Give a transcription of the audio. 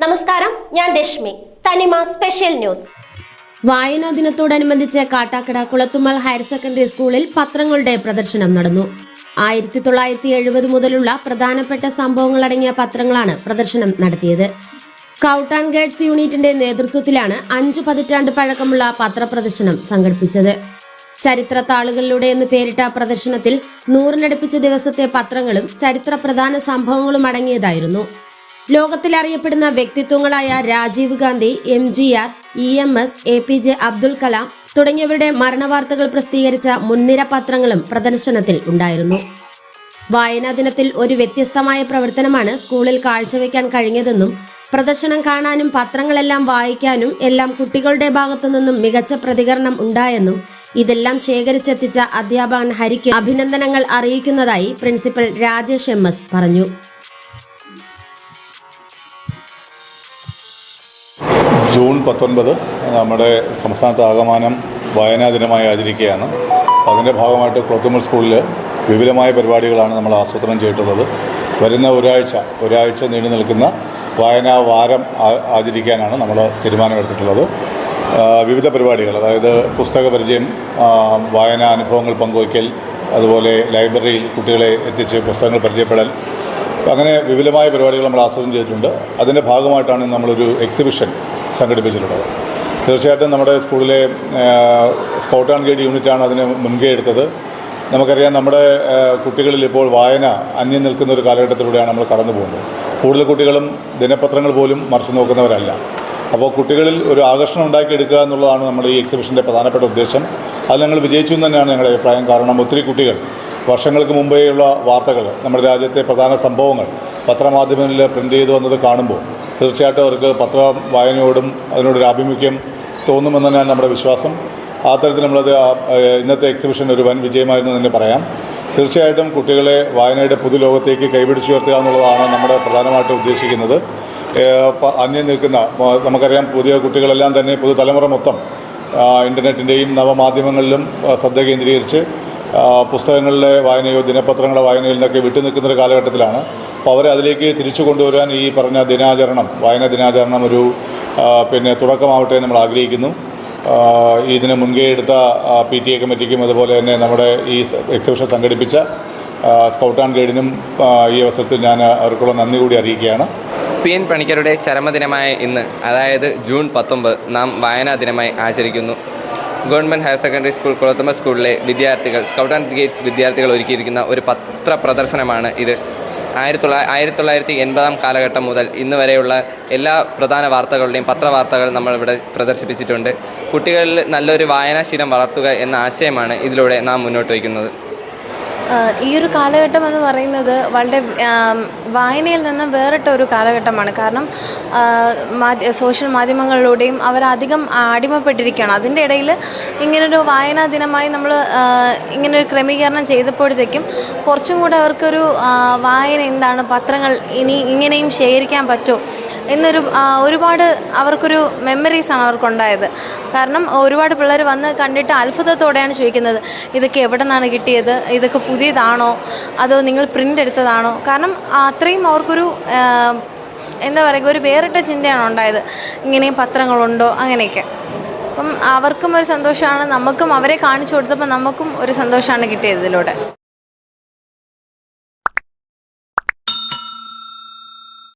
നമസ്കാരം ഞാൻ രശ്മി. തനിമ സ്പെഷ്യൽ ന്യൂസ്. വായനാ ദിനത്തോടനുബന്ധിച്ച് കാട്ടാക്കട കുളത്തുമ്മൽ ഹയർ സെക്കൻഡറി സ്കൂളിൽ പത്രങ്ങളുടെ പ്രദർശനം നടന്നു. ആയിരത്തി തൊള്ളായിരത്തി എഴുപത് മുതലുള്ള പ്രധാനപ്പെട്ട സംഭവങ്ങളടങ്ങിയ പത്രങ്ങളാണ് പ്രദർശനം നടത്തിയത്. സ്കൗട്ട് ആൻഡ് ഗൈഡ്സ് യൂണിറ്റിന്റെ നേതൃത്വത്തിലാണ് അഞ്ചു പതിറ്റാണ്ട് പഴക്കമുള്ള പത്രപ്രദർശനം സംഘടിപ്പിച്ചത്. ചരിത്ര താളുകളിലൂടെ എന്ന് പേരിട്ട പ്രദർശനത്തിൽ നൂറിനടുപ്പിച്ച ദിവസത്തെ പത്രങ്ങളും ചരിത്ര പ്രധാന സംഭവങ്ങളും അടങ്ങിയതായിരുന്നു. ലോകത്തിൽ അറിയപ്പെടുന്ന വ്യക്തിത്വങ്ങളായ Rajiv Gandhi M G R E M S A P J Abdul Kalam തുടങ്ങിയവരുടെ മരണവാർത്തകൾ പ്രസിദ്ധീകരിച്ച മുൻനിര പത്രങ്ങളും പ്രദർശനത്തിൽ ഉണ്ടായിരുന്നു. വായനാ ദിനത്തിൽ ഒരു വ്യത്യസ്തമായ പ്രവർത്തനമാണ് സ്കൂളിൽ കാഴ്ചവെക്കാൻ കഴിഞ്ഞതെന്നും പ്രദർശനം കാണാനും പത്രങ്ങളെല്ലാം വായിക്കാനും എല്ലാം കുട്ടികളുടെ ഭാഗത്തു നിന്നും മികച്ച പ്രതികരണം ഉണ്ടായെന്നും ഇതെല്ലാം ശേഖരിച്ചെത്തിച്ച അധ്യാപകൻ ഹരിക്ക് അഭിനന്ദനങ്ങൾ അറിയിക്കുന്നതായി പ്രിൻസിപ്പൽ രാജേഷ് എം എസ് പറഞ്ഞു. ജൂൺ പത്തൊൻപത് നമ്മുടെ സംസ്ഥാനത്ത് ആകമാനം വായനാ ദിനമായി ആചരിക്കുകയാണ്. അതിന്റെ ഭാഗമായിട്ട് ക്ലോത്തുമൽ സ്കൂളിൽ വിപുലമായ പരിപാടികളാണ് നമ്മൾ ആസൂത്രണം ചെയ്തിട്ടുള്ളത്. വരുന്ന ഒരാഴ്ച ഒരാഴ്ച നീണ്ടു നിൽക്കുന്ന വായനാ വാരം ആചരിക്കാനാണ് നമ്മൾ തീരുമാനമെടുത്തിട്ടുള്ളത്. വിവിധ പരിപാടികൾ അതായത് പുസ്തക പരിചയം വായന അനുഭവങ്ങൾ പങ്കുവയ്ക്കൽ അതുപോലെ ലൈബ്രറിയിൽ കുട്ടികളെ എത്തിച്ച് പുസ്തകങ്ങൾ പരിചയപ്പെടൽ. അങ്ങനെ വിപുലമായ പരിപാടികൾ നമ്മൾ ആസൂത്രണം ചെയ്തിട്ടുണ്ട്. അതിന്റെ ഭാഗമായിട്ടാണ് നമ്മളൊരു എക്സിബിഷൻ സംഘടിപ്പിച്ചിട്ടുള്ളത്. തീർച്ചയായിട്ടും നമ്മുടെ സ്കൂളിലെ സ്കൗട്ട് ആൻഡ് ഗൈഡ് യൂണിറ്റാണ് അതിന് മുൻകൈ എടുത്തത്. നമുക്കറിയാം നമ്മുടെ കുട്ടികളിൽ ഇപ്പോൾ വായന അന്യം നിൽക്കുന്ന ഒരു കാലഘട്ടത്തിലൂടെയാണ് നമ്മൾ കടന്നു പോകുന്നത് കൂടുതൽ കുട്ടികളും ദിനപത്രങ്ങൾ പോലും മറിച്ച് നോക്കുന്നവരല്ല. അപ്പോൾ കുട്ടികളിൽ ഒരു ആകർഷണം ഉണ്ടാക്കിയെടുക്കുക എന്നുള്ളതാണ് നമ്മുടെ ഈ എക്സിബിഷന്റെ പ്രധാനപ്പെട്ട ഉദ്ദേശം. അത് ഞങ്ങൾ വിജയിച്ചു എന്ന് തന്നെയാണ് ഞങ്ങളുടെ അഭിപ്രായം. കാരണം ഒത്തിരി കുട്ടികൾ വർഷങ്ങൾക്ക് മുമ്പേയുള്ള വാർത്തകൾ നമ്മുടെ രാജ്യത്തെ പ്രധാന സംഭവങ്ങൾ പത്രമാധ്യമങ്ങളിൽ പ്രിന്റ് ചെയ്തു വന്നത് കാണുമ്പോൾ തീർച്ചയായിട്ടും അവർക്ക് പത്ര വായനയോടും അതിനോടൊരു ആഭിമുഖ്യം തോന്നുമെന്ന് തന്നെയാണ് നമ്മുടെ വിശ്വാസം. ആ തരത്തിൽ നമ്മളത് ഇന്നത്തെ എക്സിബിഷൻ ഒരു വൻ വിജയമായിരുന്നു തന്നെ പറയാം. തീർച്ചയായിട്ടും കുട്ടികളെ വായനയുടെ പുതുലോകത്തേക്ക് കൈപിടിച്ചുയർത്തുക എന്നുള്ളതാണ് നമ്മുടെ പ്രധാനമായിട്ടും ഉദ്ദേശിക്കുന്നത്. അന്യം നിൽക്കുന്ന നമുക്കറിയാം പുതിയ കുട്ടികളെല്ലാം തന്നെ പുതുതലമുറ മൊത്തം ഇന്റർനെറ്റിന്റെയും നവമാധ്യമങ്ങളിലും ശ്രദ്ധ കേന്ദ്രീകരിച്ച് പുസ്തകങ്ങളിലെ വായനയോ ദിനപത്രങ്ങളുടെ വായനയിൽ നിന്നൊക്കെ വിട്ടുനിൽക്കുന്ന ഒരു കാലഘട്ടത്തിലാണ്. അപ്പോൾ അവരെ അതിലേക്ക് തിരിച്ചു കൊണ്ടുവരാൻ ഈ പറഞ്ഞ ദിനാചരണം വായന ദിനാചരണം ഒരു പിന്നെ തുടക്കമാവട്ടെ നമ്മൾ ആഗ്രഹിക്കുന്നു. ഇതിനെ മുൻകൈ എടുത്ത പി ടി എ കമ്മിറ്റിക്കും അതുപോലെ തന്നെ നമ്മുടെ ഈ എക്സിബിഷൻ സംഘടിപ്പിച്ച സ്കൗട്ട് ആൻഡ് ഗൈഡിനും ഈ അവസരത്തിൽ ഞാൻ അവർക്കുള്ള നന്ദി കൂടി അറിയിക്കുകയാണ്. പി എൻ പണിക്കരുടെ ചരമദിനമായ ഇന്ന് അതായത് ജൂൺ പത്തൊമ്പത് നാം വായനാ ദിനമായി ആചരിക്കുന്നു. Government higher secondary school Kulathumba സ്കൂളിലെ വിദ്യാർത്ഥികൾ സ്കൗട്ട് ആൻഡ് ഗേറ്റ്സ് വിദ്യാർത്ഥികൾ ഒരുക്കിയിരിക്കുന്ന ഒരു പത്ര പ്രദർശനമാണ് ഇത്. ആയിരത്തി തൊള്ളായിരത്തി ആയിരത്തി തൊള്ളായിരത്തി എൺപതാം കാലഘട്ടം മുതൽ ഇന്ന് വരെയുള്ള എല്ലാ പ്രധാന വാർത്തകളുടെയും പത്രവാർത്തകൾ നമ്മളിവിടെ പ്രദർശിപ്പിച്ചിട്ടുണ്ട്. കുട്ടികളിൽ നല്ലൊരു വായനാശീലം വളർത്തുക എന്ന ആശയമാണ് ഇതിലൂടെ നാം മുന്നോട്ട് വയ്ക്കുന്നത്. ഈ ഒരു കാലഘട്ടം എന്ന് പറയുന്നത് വളരെ വായനയിൽ നിന്നും വേറിട്ട ഒരു കാലഘട്ടമാണ്. കാരണം സോഷ്യൽ മാധ്യമങ്ങളിലൂടെയും അവരധികം അടിമപ്പെട്ടിരിക്കുകയാണ്. അതിന്റെ ഇടയിൽ ഇങ്ങനൊരു വായനാ ദിനമായി നമ്മൾ ഇങ്ങനൊരു ക്രമീകരണം ചെയ്തപ്പോഴത്തേക്കും കുറച്ചും കൂടെ അവർക്കൊരു വായന എന്താണ് പത്രങ്ങൾ ഇനി ഇങ്ങനെയും ശേഖരിക്കാൻ പറ്റുമോ എന്നൊരു ഒരുപാട് അവർക്കൊരു മെമ്മറീസാണ് അവർക്കുണ്ടായത്. കാരണം ഒരുപാട് പിള്ളേർ വന്ന് കണ്ടിട്ട് അത്ഭുതത്തോടെയാണ് ചോദിക്കുന്നത് ഇതൊക്കെ എവിടെ നിന്നാണ് കിട്ടിയത്? ഇതൊക്കെ പുതിയതാണോ? അതോ നിങ്ങൾ പ്രിന്റ് എടുത്തതാണോ? കാരണം അത്രയും അവർക്കൊരു എന്താ പറയുക ഒരു വേറിട്ട ചിന്തയാണ് ഉണ്ടായത്. ഇങ്ങനെയും പത്രങ്ങളുണ്ടോ? അങ്ങനെയൊക്കെ. അപ്പം അവർക്കും ഒരു സന്തോഷമാണ്. നമുക്കും അവരെ കാണിച്ചു കൊടുത്തപ്പോൾ നമുക്കും ഒരു സന്തോഷമാണ് കിട്ടിയത് ഇതിലൂടെ.